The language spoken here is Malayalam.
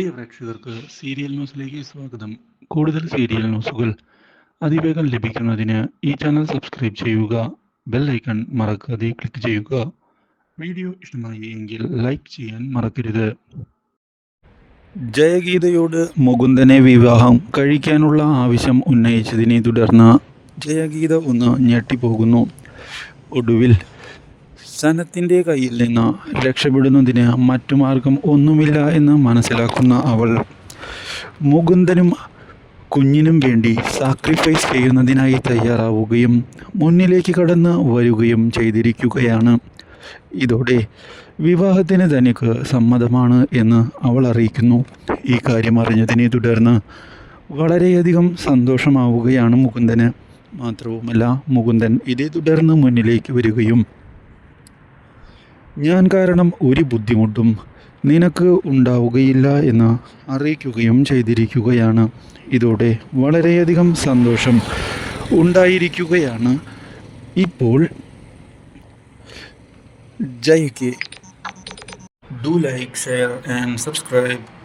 പ്രിയ പ്രേക്ഷകർക്ക് സീരിയൽ ന്യൂസിലേക്ക് സ്വാഗതം. കൂടുതൽ സീരിയൽ ന്യൂസുകൾ അതിവേഗം ലഭിക്കുന്നതിന് ഈ ചാനൽ സബ്സ്ക്രൈബ് ചെയ്യുക ബെൽ ഐക്കൺ മറക്കാതെ ക്ലിക്ക് ചെയ്യുക. വീഡിയോ ഇഷ്ടമായി എങ്കിൽ ലൈക്ക് ചെയ്യാൻ മറക്കരുത്. ജയഗീതയോട് മുകുന്ദനെ വിവാഹം കഴിക്കാനുള്ള ആവശ്യം ഉന്നയിച്ചതിനെ തുടർന്ന് ജയഗീത ഒന്ന് ഞെട്ടിപ്പോകുന്നു. ഒടുവിൽ സനത്തിന്റെ കയ്യിൽ നിന്ന് രക്ഷപ്പെടുന്നതിന് മറ്റു മാർഗം ഒന്നുമില്ല എന്ന് മനസ്സിലാക്കുന്ന അവൾ മുകുന്ദനും കുഞ്ഞിനും വേണ്ടി സാക്രിഫൈസ് ചെയ്യുന്നതിനായി തയ്യാറാവുകയും മുന്നിലേക്ക് കടന്ന് വരികയും ചെയ്തിരിക്കുകയാണ്. ഇതോടെ വിവാഹത്തിന് തനിക്ക് സമ്മതമാണ് എന്ന് അവൾ അറിയിക്കുന്നു. ഈ കാര്യം അറിഞ്ഞതിനെ തുടർന്ന് വളരെയധികം സന്തോഷമാവുകയാണ് മുകുന്ദന്. മാത്രവുമല്ല മുകുന്ദൻ ഇതേ തുടർന്ന് മുന്നിലേക്ക് വരികയും ഞാൻ കാരണം ഒരു ബുദ്ധിമുട്ടും നിനക്ക് ഉണ്ടാവുകയില്ല എന്ന് അറിയിക്കുകയും ചെയ്തിരിക്കുകയാണ്. ഇതോടെ വളരെയധികം സന്തോഷം ഉണ്ടായിരിക്കുകയാണ്. ഇപ്പോൾ ജയ്ക്ക്. Do like share and subscribe